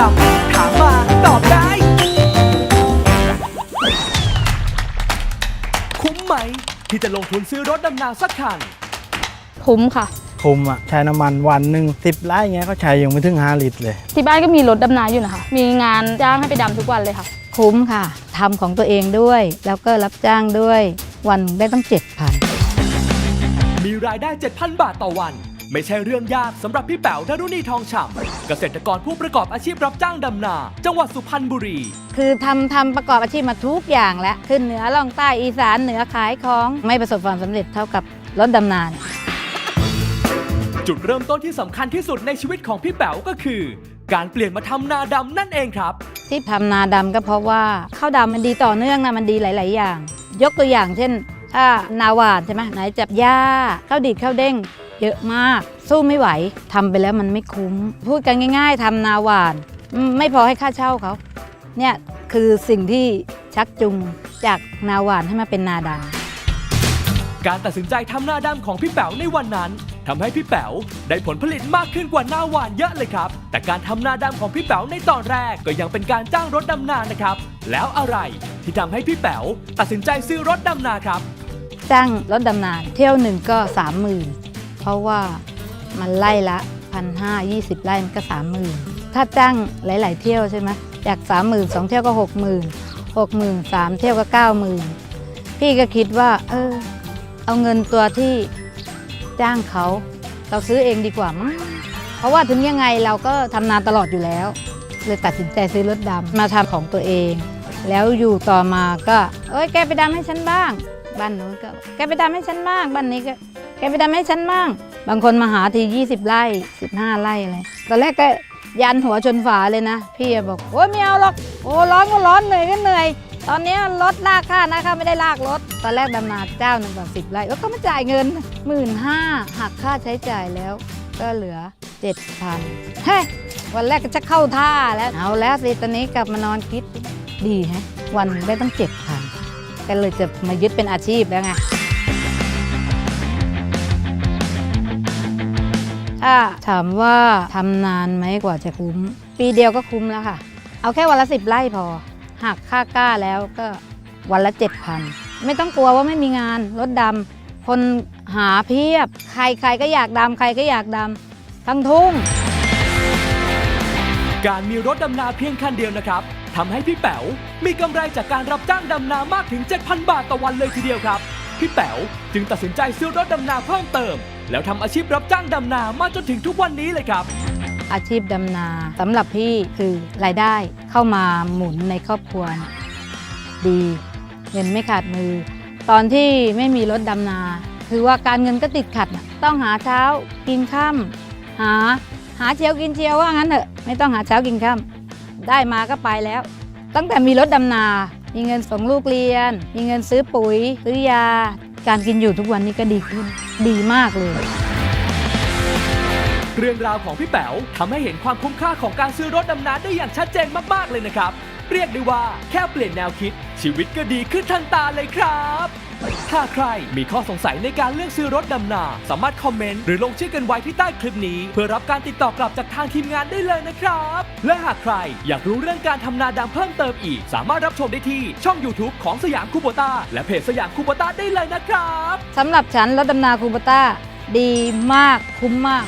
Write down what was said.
ดำถามมาตอบได้ คุ้มไหม ที่จะลงทุนซื้อรถดำนาสักคัน คุ้มค่ะ คุมอะใช้น้ำมันวันหนึ่งสิบไร่เงี้ยก็ใช้ยังไม่ถึง5ลิตรเลย ที่บ้านก็มีรถดำนาอยู่นะคะ มีงานจ้างให้ไปดำทุกวันเลยค่ะ คุ้มค่ะทำของตัวเองด้วย แล้วก็รับจ้างด้วย วันได้ตั้งเจ็ดพันมีรายได้ 7,000 บาทต่อวัน ไม่ใช่เรื่องยากสำหรับพี่แป๋วดารุณีทองฉ่ำเกษตรกรผู้ประกอบอาชีพรับจ้างดำนา จังหวัดสุพรรณบุรี คือทำทำประกอบอาชีพมาทุกอย่างแล้วขึ้นเหนือล่องใต้อีสานเหนือขายของไม่ประสบความสำเร็จเท่ากับรถดำนานจุดเริ่มต้นที่สำคัญที่สุดในชีวิตของพี่แป๋วก็คือ การเปลี่ยนมาทำนาดำนั่นเองครับ ที่ทำนาดำก็เพราะว่าข้าวดำมันดีต่อเนื่องนะมันดีหลาย ๆ อย่าง ยกตัวอย่างเช่นถ้านาหวานใช่ไหมไหนจับหญ้าข้าวดีดข้าวเด้ง เยอะมาก สู้ไม่ไหวทำไปแล้วมันไม่คุ้ม พูดกันง่าย ๆทำนาหวานอืมไม่พอให้ค่าเช่าเขาเนี่ยคือสิ่งที่ชักจูงจากนาหวานให้มาเป็นนาดำการตัดสินใจทำนาดำของพี่แป๋วในวันนั้นทำให้พี่แป๋วได้ผลผลิตมากขึ้นกว่านาหวานเยอะเลยครับ แต่การทำนาดำของพี่แป๋วในตอนแรกก็ยังเป็นการจ้างรถดำนานะครับ แล้วอะไรที่ทำให้พี่แป๋วตัดสินใจซื้อรถดำนาครับ จ้างรถดำนาเที่ยวหนึ่งก็สามหมื่น เพราะว่ามันไล่ละพันห้ายี่สิบไร่มันก็สามหมื่นถ้าจ้างหลาย ๆ เที่ยวใช่ไหมจากสามหมื่นสองเที่ยวก็หกหมื่นหกหมื่นสามเที่ยวก็เก้าหมื่นพี่ก็คิดว่า เออ เอาเงินตัวที่จ้างเขา เราซื้อเองดีกว่ามั้งเพราะว่าถึงยังไงเราก็ทำนาตลอดอยู่แล้ว เลยตัดสินใจซื้อรถดำมาทำของตัวเอง แล้วอยู่ต่อมาก็ เอ้ยแกไปดำให้ฉันบ้าง บ้านนู้นก็ แกไปดำให้ฉันบ้าง บ้านนี้ก็ แกไปดำให้ฉันบ้าง บางคนมาหาที 20 ไร่ 15 ไร่อะไรตอนแรกก็ยันหัวชนฝาเลยนะ พี่บอกโอ้ยไม่เอาหรอก โอ้ร้อนก็ร้อนเหนื่อยก็เหนื่อย ตอนนี้รถลากค่านะคะไม่ได้ลากรถ ตอนแรกดำนาเจ้าหนึ่งต่อสิบไร่ก็ไมาจ่ายเงินหมื่นห้าหักค่าใช้จ่ายแล้ว ก็เหลือ7,000เฮ้ยวันแรกก็จะเข้าท่าแล้ว เอาแล้วสิตอนนี้กลับมานอนคิด ดีแฮะวันหนึ่งได้ตั้ง7,000ก็เลยจะมายึดเป็นอาชีพแล้วไง ถ้าถามว่าทำนานไหมกว่าจะคุ้ม ปีเดียวก็คุ้มแล้วค่ะ เอาแค่วันละสิบไร่พอหักค่ากล้าแล้วก็วันละเจ็ดพันไม่ต้องกลัวว่าไม่มีงานรถดำคนหาเพียบ ใครใครก็อยากดำใครก็อยากดำทั้งทุ่ง การมีรถดำนาเพียงคันเดียวนะครับทำให้พี่แป๋วมีกำไรจากการรับจ้างดำนามากถึง 7,000 บาทต่อวันเลยทีเดียวครับ พี่แป๋วจึงตัดสินใจซื้อรถดำนาเพิ่มเติม แล้วทำอาชีพรับจ้างดำนามาจนถึงทุกวันนี้เลยครับ อาชีพดำนาสำหรับพี่คือรายได้เข้ามาหมุนในครอบครัวดีเงินไม่ขาดมือ ตอนที่ไม่มีรถดำนา คือว่าการเงินก็ติดขัดน่ะต้องหาเช้ากินค่ำหาหาเชียวกินเชียวว่างั้นเถอะไม่ต้องหาเช้ากินค่ำได้มาก็ไปแล้ว ตั้งแต่มีรถดำนา มีเงินส่งลูกเรียน มีเงินซื้อปุ๋ย ซื้อยา การกินอยู่ทุกวันนี้ก็ดีขึ้น ดีมากเลย เรื่องราวของพี่แป๋วทำให้เห็นความคุ้มค่าของการซื้อรถดำน้ำได้อย่างชัดเจนมากๆเลยนะครับ เรียกได้ว่าแค่เปลี่ยนแนวคิด ชีวิตก็ดีขึ้นทันตาเลยครับ ถ้าใครมีข้อสงสัยในการเลือกซื้อรถดำนา สามารถคอมเมนต์หรือลงชื่อกันไว้ที่ใต้คลิปนี้ เพื่อรับการติดต่อกลับจากทางทีมงานได้เลยนะครับ และหากใครอยากรู้เรื่องการทำนาดำเพิ่มเติมอีก สามารถรับชมได้ที่ช่อง YouTube ของสยามคูโบต้าและเพจสยามคูโบต้าได้เลยนะครับ สำหรับฉันรถดำนาคูโบต้าดีมากคุ้มมาก